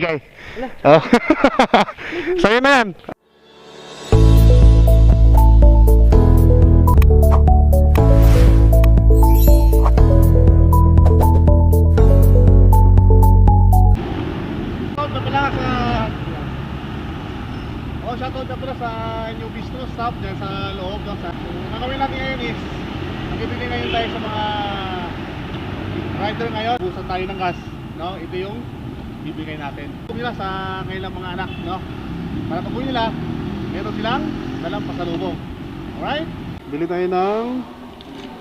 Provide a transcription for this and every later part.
Bigay. Oh. Yan. Shoutout na sa Oh, shoutout na pala sa sa loob ng sa. Ang natin ngayon is Nagbibigay ngayon tayo sa mga rider ngayon. Busan tayo ng gas, no? Ito yung bibigay natin. Kung nila sa kanilang mga anak, no? Para pag nila, meron silang dalang pasalubong. Alright? Bili tayo ng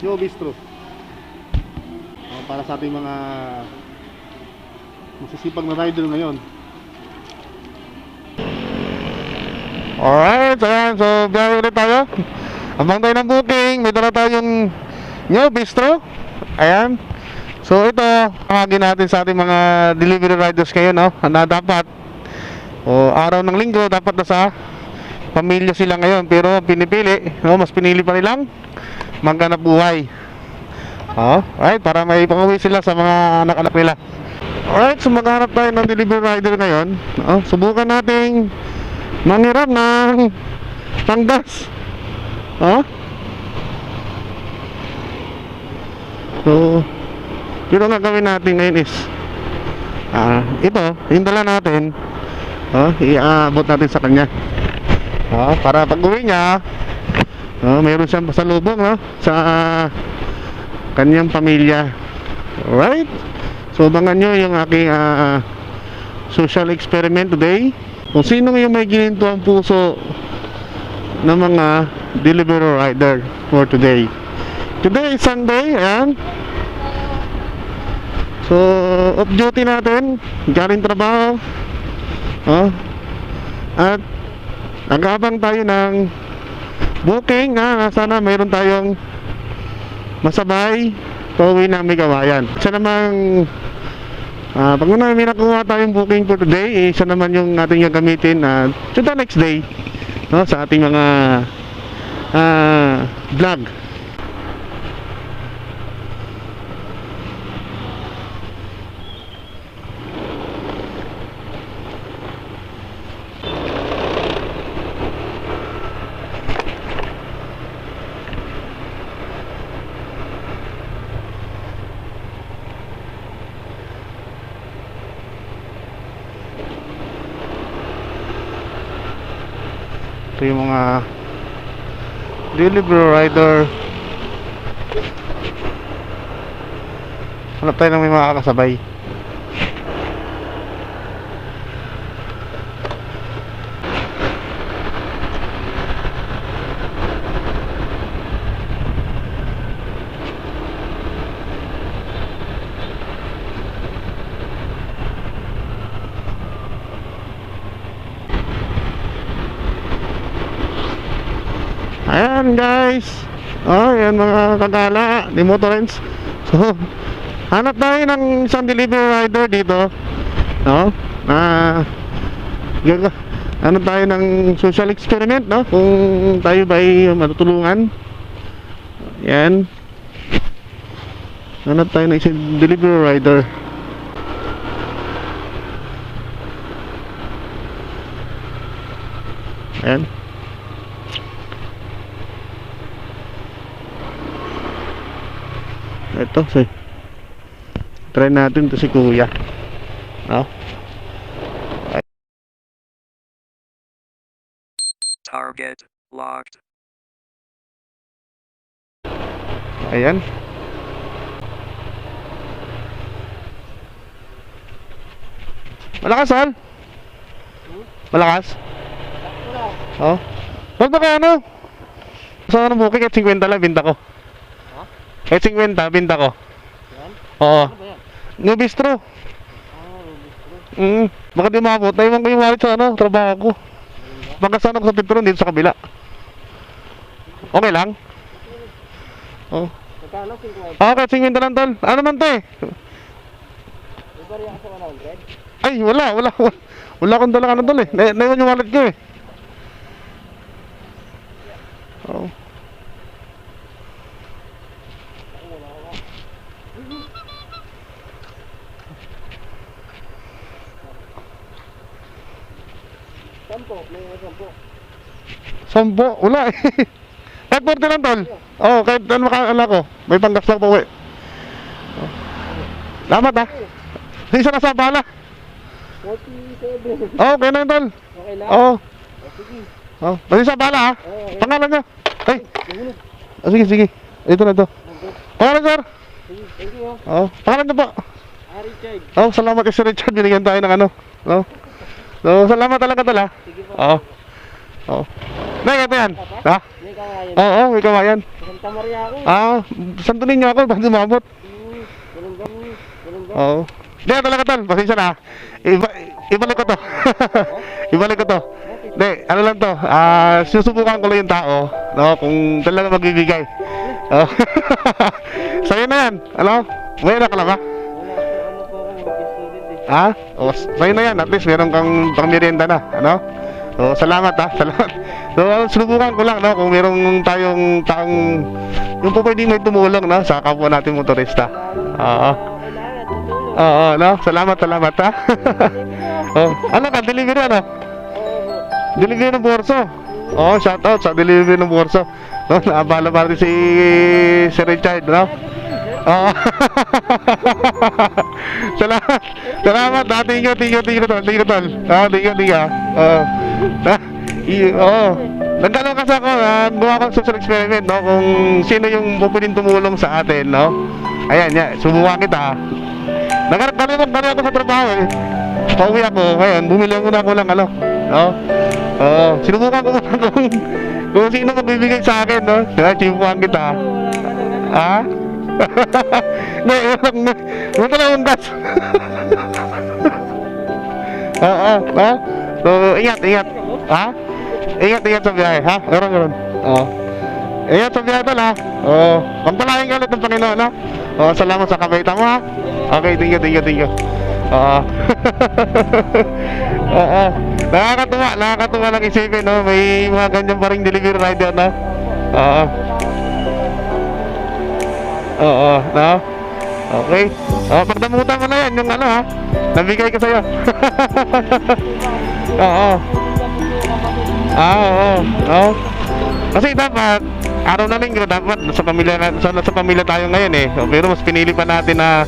New Bistro. Para sa ating mga masisipag na rider ngayon. Alright, ayan. So, biyahe ulit tayo. Abang tayo ng booking. May dala tayong new bistro. Ayan. So, ito, tawagin natin sa ating mga delivery riders kayo, no? Na dapat, o araw ng linggo, dapat nasa pamilya sila ngayon. Pero pinipili, no? Mas pinili pa nilang maghanap buhay. Oh, alright, para may panguwi sila sa mga anak-anak nila. Alright, so maghanap tayo ng delivery rider ngayon. Oh, subukan nating mangiram ng panggas. Oh? So, yun ang gagawin natin ngayon is ah, ito, yung dala natin oh, iaabot natin sa kanya. Oh, para pag uwi niya oh, mayroon siyang pasalubong no, sa kanyang pamilya. Alright? So abangan nyo yung aking ah, social experiment today. Kung sino yung may gininto ang puso ng mga delivery rider for today. Today is Sunday ayan so off duty natin. Galing trabaho. Oh, at nag-abang tayo ng booking. Ha, sana mayroon tayong masabay pauwi ng Migawayan. Siya namang Ah, pag na may nakuha tayong booking for today, eh, siya naman yung ating gagamitin na to the next day no, sa ating mga ah, vlog. Ito yung mga delivery rider. Hanap tayo ng may makakasabay. Ayan guys. Oh, yan mga kagala, ni Motorens. So, hanap tayo ng isang delivery rider dito. No? Na gaga ano tayo ng social experiment, no? Kung tayo ba ay matutulungan. Yan. Hanap tayo ng isang delivery rider. Ayan. Ito, si Try natin to si Kuya. No? Target locked. Ayan. Malakas, Al? Malakas? Oh. Wag baka ano? Sa ano bukid kahit 50 lang binta ko. Kahit 50 binta ko. Yan? Oo. Ano ba yan? New bistro. Ah, bistro. Mm. Baka di umabot. Naiwan ko yung wallet sa ano, trabaho ko. Pagkasan ako sa Petron dito sa kabila. Okay lang? Oh. Magkano? 50? Okay, 50 lang tol. Ano man 'to eh? Iba rin ako sa 100? Ay, wala, wala. Wala, wala akong dalang ano tol eh. Na naiwan yung wallet ko eh. Oh. Sampo, may sampo. Sampo, wala eh. Kahit 40 lang tol. Oo, oh, kahit ano makaala ko. May panggas lang uwi. Oh. Salamat ah. Isa na sa bala. 47. Oo, okay na yun tol. Okay lang? Oo. Oh, sige. Oh, basta sa bala ah. Oo, okay. Pangalan niyo? Ay, oh, sige, sige. Ito na to. Pangalan sir? Sige, thank you. Oo, pangalan niyo po. Ari Chad. Oh, salamat kay Sir Richard. Binigyan tayo ng ano. No? So, salamat talaga tol ah. Sige po. Oo. Oo. Nay, ito yan. Ha? May kawayan. Oo, may kawayan. Santa Maria ako. Ah, santunin niyo ako, bakit umabot? Hmm? Ganun ba? Oo. Hindi, talaga tol. Pasensya na. Iba, ibalik ko to. ibalik ko to. Hindi, ano lang to. Ah, susubukan ko lang yung tao. No, kung talaga magbibigay. Oh. Sa'yo na yan. Ano? May ka na? Wala po, Ha? O, sa'yo na yan. At least meron kang pangmerienda na. Ano? So, salamat ha. Salamat. So, subukan ko lang, no? Kung meron tayong taong yung po pwedeng may tumulong, no? Sa kapwa natin motorista. Oo. Oo, no? Salamat, salamat ha. oh, ano ka? Delivery ano? Delivery ng Borso. Oo, shout out sa delivery ng Borso. No, naabala pa rin si si Richard, no? Oo. salamat. Salamat. Ah, thank you, thank you, thank you, tol. Thank you, tol. Ah, thank you, thank you. Ah, i- Oo. Nagtanong kasi ako, ah, gawa ko social experiment, no? Kung sino yung pupwedeng tumulong sa atin, no? Ayan, yan. Subukan kita. Nagharap kami ako, sa trabaho, eh. Pauwi ako, ngayon, bumili ako na ako ng ano, no? Oo. Sinubukan ko kung, kung sino magbibigay sa akin, no? Kaya, sinubukan kita. Ha? Hindi, walang, wala lang undas. Oo, ha? So, ingat, ingat. Ha? Ingat, ingat sa biyahe, ha? Meron, meron. Oo. Ingat sa biyahe ha? Oo. Pagpalain ka ulit ng Panginoon, ha? Oo, salamat sa kabaitan mo, ha? Okay, thank you, thank you, thank you. Oo. Oo. Nakakatuwa, nakakatuwa lang isipin, no? May mga ganyan pa rin delivery rider, no? Oo. Oo, no? Okay. Oh, pagdamutan mo na yan, yung ano ha. Nabigay ko sa'yo. oo. Ah, oo. Oo. Kasi dapat, araw na linggo, dapat sa pamilya, sa, sa pamilya tayo ngayon eh. Pero mas pinili pa natin na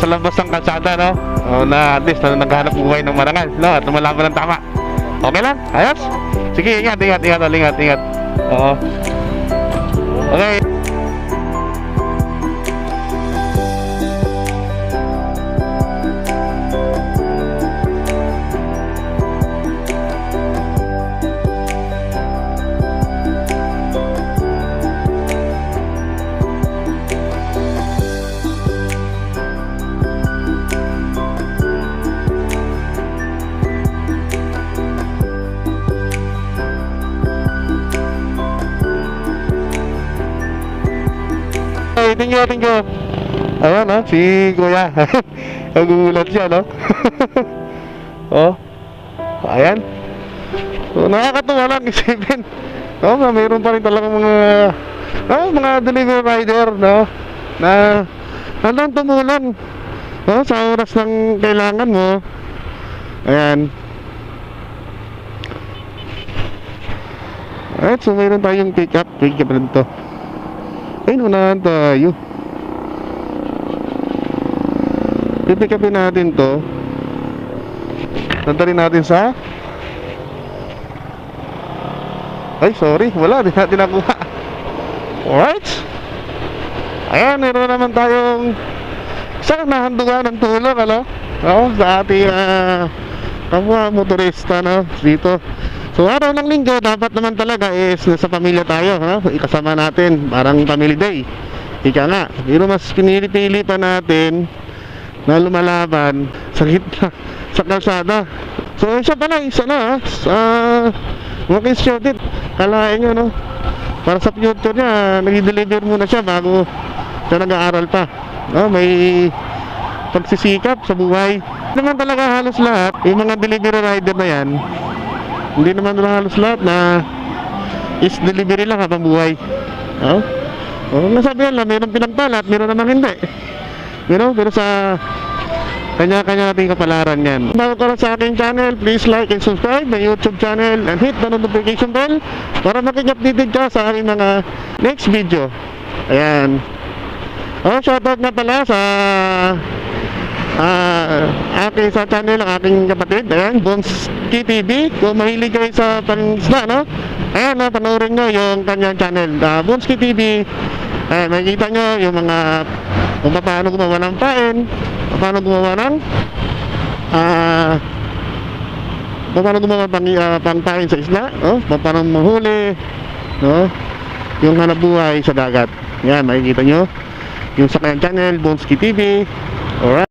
sa labas ng kalsada, no? O, na at least na naghahanap buhay ng marangal, no? At lumalaban ng tama. Okay lang? Ayos? Sige, ingat, ingat, ingat, ingat, ingat. Oo. Okay. Thank you, thank you. Ayan, no? Si Kuya. Nagugulat siya, no? oh. Ayan. So, nakakatuwa lang isipin. No, na mayroon pa rin talaga mga no, mga delivery rider, no? Na nandang tumulong. No, sa oras ng kailangan mo. Ayan. Alright, so mayroon tayong pick up. Pick up rin to. Ayun, unahan tayo. Pipick upin natin to. Dadalhin natin sa... Ay, sorry. Wala, di natin nakuha. Alright. Ayan, meron naman tayong isang nahandugan ng tulong, ano? No, sa ating ah, kapwa motorista, no? Dito. So araw ng linggo dapat naman talaga is nasa pamilya tayo, ha? Ikasama natin, parang family day. Ika nga, pero mas pinili-pili pa natin na lumalaban sa gitna, sa kalsada. So isa pa lang, isa na ha, sa mga kisyodit. Kalahin nyo, no? Para sa future niya, nag-deliver muna siya bago siya nag-aaral pa. No? May pagsisikap sa buhay. Naman talaga halos lahat, yung mga delivery rider na yan, hindi naman na halos lahat na is delivery lang habang buhay. Oh? Oh, nasabi nila, mayroong pinagpala at mayroon namang hindi. You know, pero sa Kanya-kanya nating kapalaran yan. Bago ka lang sa aking channel, please like and subscribe my YouTube channel and hit the notification bell para makikupdated ka sa aking mga next video. Ayan. Oh, shoutout na pala sa ah aking sa channel ng aking kapatid. Ayan, Bones TV. Kung mahilig kayo sa panisla, no? Ayan, na panoorin nyo yung kanyang channel. Uh, Bones TV. Ayan, makikita nyo yung mga kung paano gumawa ng pain, paano gumawa ng ah paano gumawa pang, uh, pang pain sa isla, no? paano mahuli, no? yung hanap buhay sa dagat. Yan, makikita nyo yung sa kanyang channel, Bonski TV. Alright.